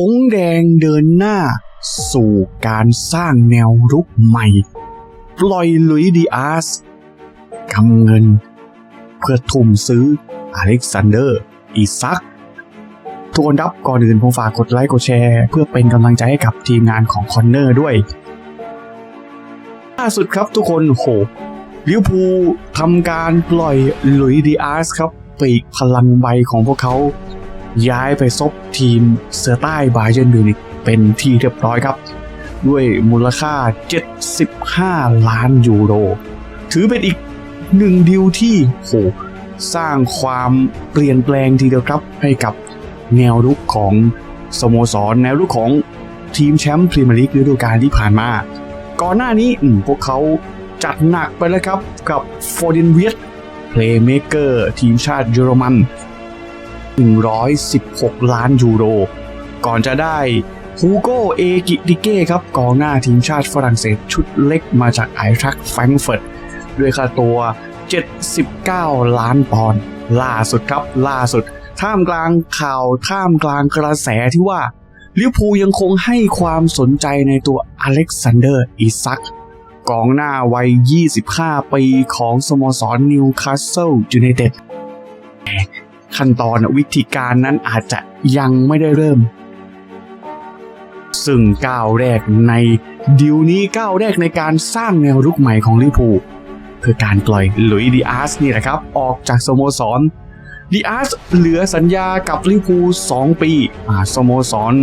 หงแดงเดินหน้า สู่การสร้างแนวรุกใหม่ ปล่อยลุยดีอาสกำเงิน เพื่อทุ่มซื้ออเล็กซานเดอร์ อีซักทุกคนครับก่อนอื่นผมฝากกดไลค์กดแชร์ เพื่อเป็นกำลังใจให้กับทีมงานของคอนเนอร์ด้วยล่าสุดครับทุกคนโหลิวพูทำการปล่อยลุยดีอาสครับปีกพลังใบของพวกเขา ย้ายไปซบทีมเสือใต้บาเยร์นมิวนิกเป็นที่เรียบร้อยครับ ด้วยมูลค่า 75 ล้านยูโร ถือเป็นอีกหนึ่งดีลที่โหสร้างความเปลี่ยนแปลงทีเดียวครับ ให้กับแนวรุกของสโมสร แนวรุกของทีมแชมป์พรีเมียร์ลีกฤดูกาลที่ผ่านมา ก่อนหน้านี้พวกเขาจัดหนักไปแล้วครับกับฟอร์ดินเวียตเพลย์เมเกอร์ทีมชาติเยอรมัน 116 ล้านยูโร ก่อนจะได้ฮูโกเอกิติเก้ครับกองหน้าทีมชาติฝรั่งเศสชุดเล็กมาจากไอทักแฟรงเฟิร์ตด้วยค่าตัว 79 ล้านปอนด์ล่าสุดครับล่าสุด ท่ามกลางข่าวท่ามกลางกระแสที่ว่าลิเวอร์พูลยังคงให้ความสนใจในตัวอเล็กซานเดอร์อิซักกองหน้าวัย 25 ปีของสโมสรนิวคาสเซิลยูไนเต็ด ขั้นตอนวิธีการนั้นอาจจะยังไม่ได้เริ่ม ซึ่งก้าวแรกในดิวนี้ก้าวแรกในการสร้างแนวรุกใหม่ของลิพูคือการปล่อยหลุยดีอาร์สนี่แหละครับ ออกจากสโมสรดีอาร์สเหลือสัญญากับลิเวอร์พู2ปีอ่าสโมสร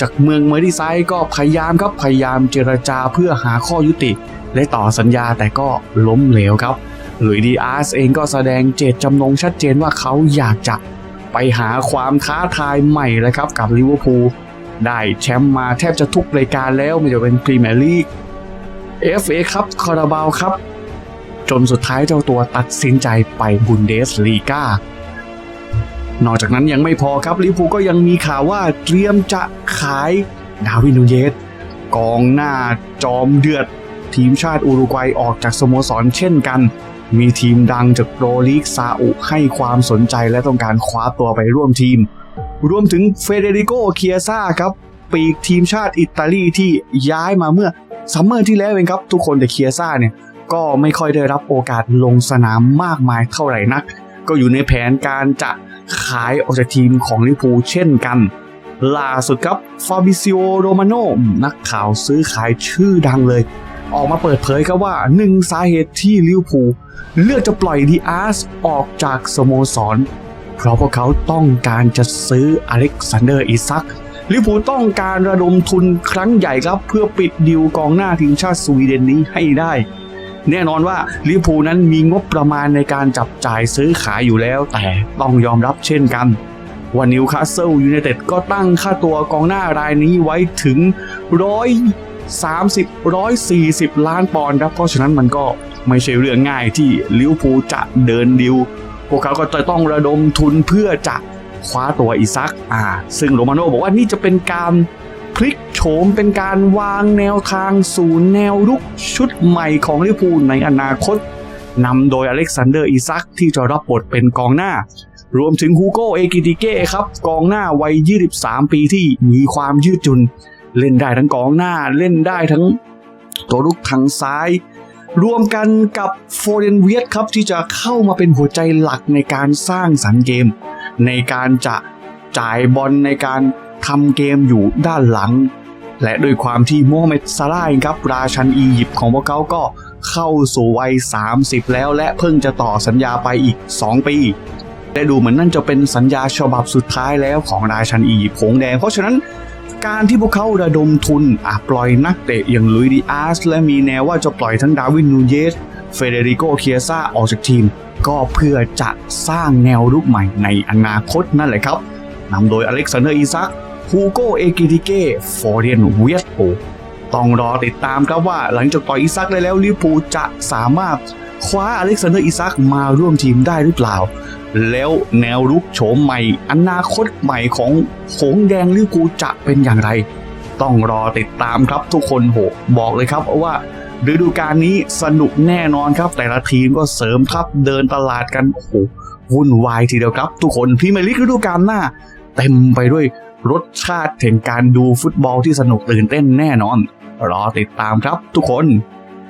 จากเมืองเมอร์ดีไซก็พยายามครับพยายามเจรจาเพื่อหาข้อยุติ และต่อสัญญาแต่ก็ล้มเหลวครับ หลุยดีอาร์สเองก็แสดงเจตจำนงชัดเจนว่าเขาอยากจะไปหาความท้าทายใหม่เลยครับกับลิเวอร์พูลได้แชมป์มาแทบจะทุกรายการแล้วไม่ว่าเป็นพรีเมียร์ลีก FA ครับคาราบาวครับ จนสุดท้ายเจ้าตัวตัดสินใจไปบุนเดสลีกานอกจากนั้นยังไม่พอครับลิเวอร์พูลก็ยังมีข่าวว่าเตรียมจะขายดาวินนูเยสกองหน้าจอมเดือด ทีมชาติอุรุกวัยออกจากสโมสรเช่นกัน มีทีมดังจากโปรลีกซาอุให้ความสนใจและต้องการคว้าตัวไปร่วมทีม รวมถึงเฟเดริโกเคียซ่าครับ ปีกทีมชาติอิตาลีที่ย้ายมาเมื่อซัมเมอร์ที่แล้วเองครับ ทุกคนแต่เคียซ่าเนี่ยก็ไม่ค่อยได้รับโอกาสลงสนามมากมายเท่าไหร่นัก ก็อยู่ในแผนการจะขายออกจากทีมของลิเวอร์พูลเช่นกัน ล่าสุดครับฟาบิซิโอโรมาโนนักข่าวซื้อขายชื่อดังเลย ออกมาเปิดเผยครับว่าหนึ่งสาเหตุที่ลิวพูเลือกจะปล่อยดีอาร์สออกจากสโมสร เพราะพวกเขาต้องการจะซื้ออเล็กซานเดอร์อิซักลิวพูต้องการระดมทุนครั้งใหญ่ครับ เพื่อปิดดิวกองหน้าทีมชาติสวีเดนนี้ให้ได้ แน่นอนว่าลิเวอร์พูลนั้นมีงบประมาณในการจับจ่ายซื้อขายอยู่แล้ว แต่ต้องยอมรับเช่นกันว่านิวคาสเซิลยูไนเต็ดก็ตั้งค่าตัวกองหน้ารายนี้ไว้ถึง ร้อยสามสิบร้อยสี่สิบล้านปอนด์ครับเพราะฉะนั้นมันก็ไม่ใช่เรื่องง่ายที่ลิวพูจะเดินดิว พวกเขาก็จะต้องระดมทุนเพื่อจะคว้าตัวอิซักอ่า ซึ่งโรมาโน่บอกว่านี่จะเป็นการพลิกโฉมเป็นการวางแนวทางสู่แนวรุกชุดใหม่ของลิเวอร์พูลในอนาคตนำโดยอเล็กซานเดอร์อิซักที่จะรับบทเป็นกองหน้า รวมถึงฮูโกเอกิติเก้ครับ กองหน้าวัย 23 ปีที่มีความยืดหยุ่น เล่นได้ทั้งกองหน้าเล่นได้ทั้งตัวลุกทางซ้าย รวมกันกับโฟเดนเวียตครับที่จะเข้ามาเป็นหัวใจหลักในการสร้างสรรค์เกม ในการจะจ่ายบอลในการทำเกมอยู่ด้านหลัง และด้วยความที่โมฮัมเหม็ดซาร่าห์ครับราชันอียิปต์ของพวกเขาก็เข้าสู่วัย 30 แล้วและเพิ่งจะต่อสัญญาไปอีก 2 ปีแต่ดูเหมือนนั่นจะเป็นสัญญาฉบับสุดท้ายแล้วของราชันอียิปต์ผงแดง เพราะฉะนั้น การที่พวกเขาระดมทุนอะปล่อยนักเตะอย่างลุยดิอาสและมีแนวว่าจะปล่อยทั้งดาวินนูเยส เฟเดริโกเคียซ่าออกจากทีม ก็เพื่อจะสร้างแนวรุกใหม่ในอนาคตนั่นแหละครับนำโดยอเล็กซานเดอร์อิซักฮูโกเอกิติเก้ฟอร์เรียนเวียตโอต้องรอติดตามครับว่าหลังจากปล่อยอิซักได้แล้วลิเวอร์พูจะสามารถ คว้าอเล็กซานเดอร์อิซักมาร่วมทีมได้หรือเปล่า แล้วแนวรุกโฉมใหม่ อนาคตใหม่ของหงแดงลิวอร์พูลจะเป็นอย่างไร ต้องรอติดตามครับทุกคนโหบอกเลยครับว่าฤดูกาลนี้สนุกแน่นอนครับ แต่ละทีมก็เสริมทัพเดินตลาดกันโอ้โหวุ่นวายทีเดียวครับ ทุกคนพรีเมียร์ลีกฤดูกาลหน้า เต็มไปด้วยรสชาติแห่งการดูฟุตบอลที่สนุกตื่นเต้นแน่นอน รอติดตามครับทุกคน